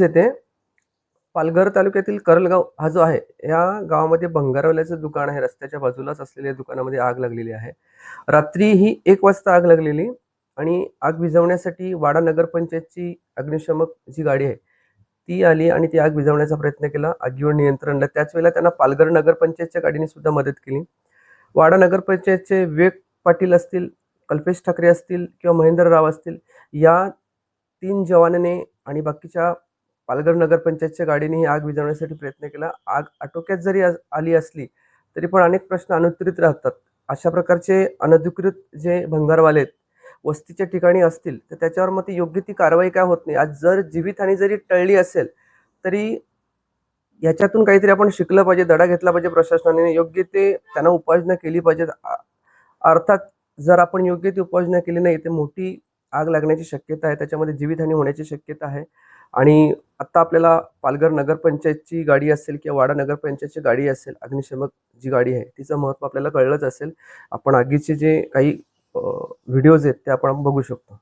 पेंज येथे पालघर तालुक्यातील करलगाव हा जो आहे या गावामध्ये भंगारवाल्याचं दुकान आहे. रस्त्याच्या बाजूलाच असलेल्या दुकानामध्ये आग लागलेली आहे. रात्री ही एक वाजता आग लागलेली आणि आग विझवण्यासाठी वाडा नगरपंचायतची अग्निशमक जी गाडी आहे ती आली आणि ती आग विझवण्याचा प्रयत्न केला. आगीवर नियंत्रण त्याच वेळेला त्यांना पालघर नगरपंचायतच्या गाडीने सुद्धा मदत केली. वाडा नगरपंचायतचे विवेक पाटील असतील कल्पेश ठाकरे असतील किंवा महेंद्र राव असतील या तीन जवानाने आणि बाकीच्या पालघर नगरपंचायतच्या गाडीने ही आग विझवण्यासाठी प्रयत्न केला. आग आटोक्यात जरी आली असली तरी पण अनेक प्रश्न अनुत्तरित राहतात. अशा प्रकारचे अनधिकृत जे भंगारवाले आहेत वस्तीच्या ठिकाणी असतील तर त्याच्यावर मग ती योग्य ती कारवाई काय होत नाही? आज जर जीवितहानी जरी टळली असेल तरी याच्यातून काहीतरी आपण शिकलं पाहिजे धडा घेतला पाहिजे प्रशासनाने. योग्य ते त्यांना उपाययोजना केली पाहिजे अर्थात जर आपण योग्य ती उपाययोजना केली नाही तर मोठी आग लागण्याची शक्यता आहे त्याच्यामध्ये जीवितहानी होण्याची शक्यता आहे. आणि आत्ता आपल्याला पालघर नगरपंचायतची गाडी असेल किंवा वाडा नगरपंचायतची गाडी असेल अग्निशमक जी गाडी आहे तिचं महत्त्व आपल्याला कळलंच असेल. आपण आगीचे जे काही व्हिडिओज आहेत ते आपण बघू शकतो.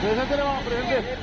Presente, vamos, a presente.